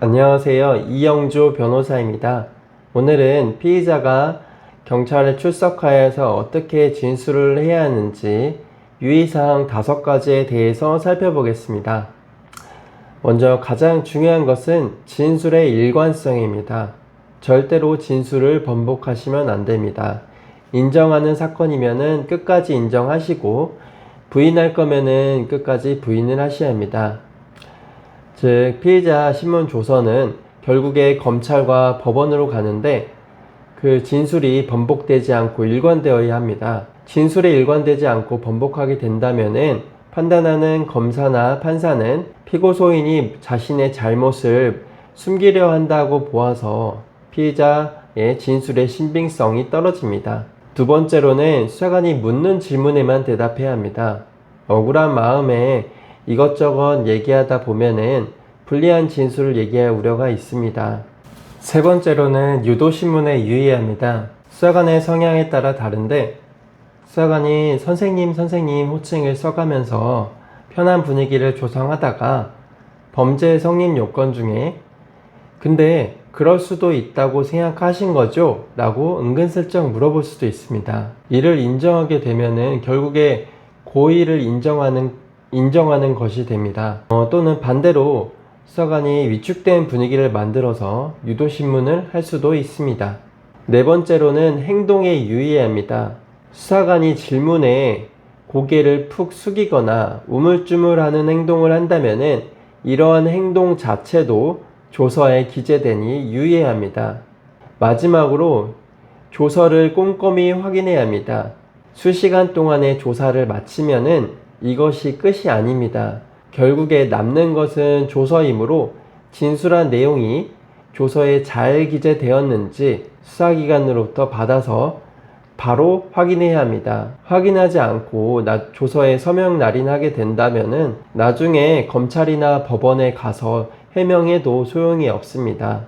안녕하세요. 이영주 변호사입니다. 오늘은 피의자가 경찰에 출석하여서 어떻게 진술을 해야 하는지 유의사항 다섯 가지에 대해서 살펴보겠습니다. 먼저 가장 중요한 것은 진술의 일관성입니다. 절대로 진술을 번복하시면 안 됩니다. 인정하는 사건이면은 끝까지 인정하시고 부인할 거면은 끝까지 부인을 하셔야 합니다. 즉 피의자 신문 조서는 결국에 검찰과 법원으로 가는데 그 진술이 번복되지 않고 일관되어야 합니다. 진술에 일관되지 않고 번복하게 된다면은 판단하는 검사나 판사는 피고소인이 자신의 잘못을 숨기려 한다고 보아서 피의자의 진술의 신빙성이 떨어집니다. 두 번째로는 수사관이 묻는 질문에만 대답해야 합니다. 억울한 마음에 이것저것 얘기하다 보면은 불리한 진술을 얘기할 우려가 있습니다. 세 번째로는 유도신문에 유의해야 합니다. 수사관의 성향에 따라 다른데 수사관이 선생님 선생님 호칭을 써가면서 편한 분위기를 조성하다가 범죄 성립 요건 중에 근데 그럴 수도 있다고 생각하신 거죠? 라고 은근슬쩍 물어볼 수도 있습니다. 이를 인정하게 되면은 결국에 고의를 인정하는, 인정하는 것이 됩니다. 어, 또는 반대로 수사관이 위축된 분위기를 만들어서 유도신문을 할 수도 있습니다. 네 번째로는 행동에 유의해야 합니다. 수사관이 질문에 고개를 푹 숙이거나 우물쭈물하는 행동을 한다면은 이러한 행동 자체도 조서에 기재되니 유의해야 합니다. 마지막으로 조서를 꼼꼼히 확인해야 합니다. 수시간 동안의 조사를 마치면은 이것이 끝이 아닙니다. 결국에 남는 것은 조서이므로 진술한 내용이 조서에 잘 기재되었는지 수사기관으로부터 받아서 바로 확인해야 합니다. 확인하지 않고 나, 조서에 서명 날인하게 된다면은 나중에 검찰이나 법원에 가서 해명해도 소용이 없습니다.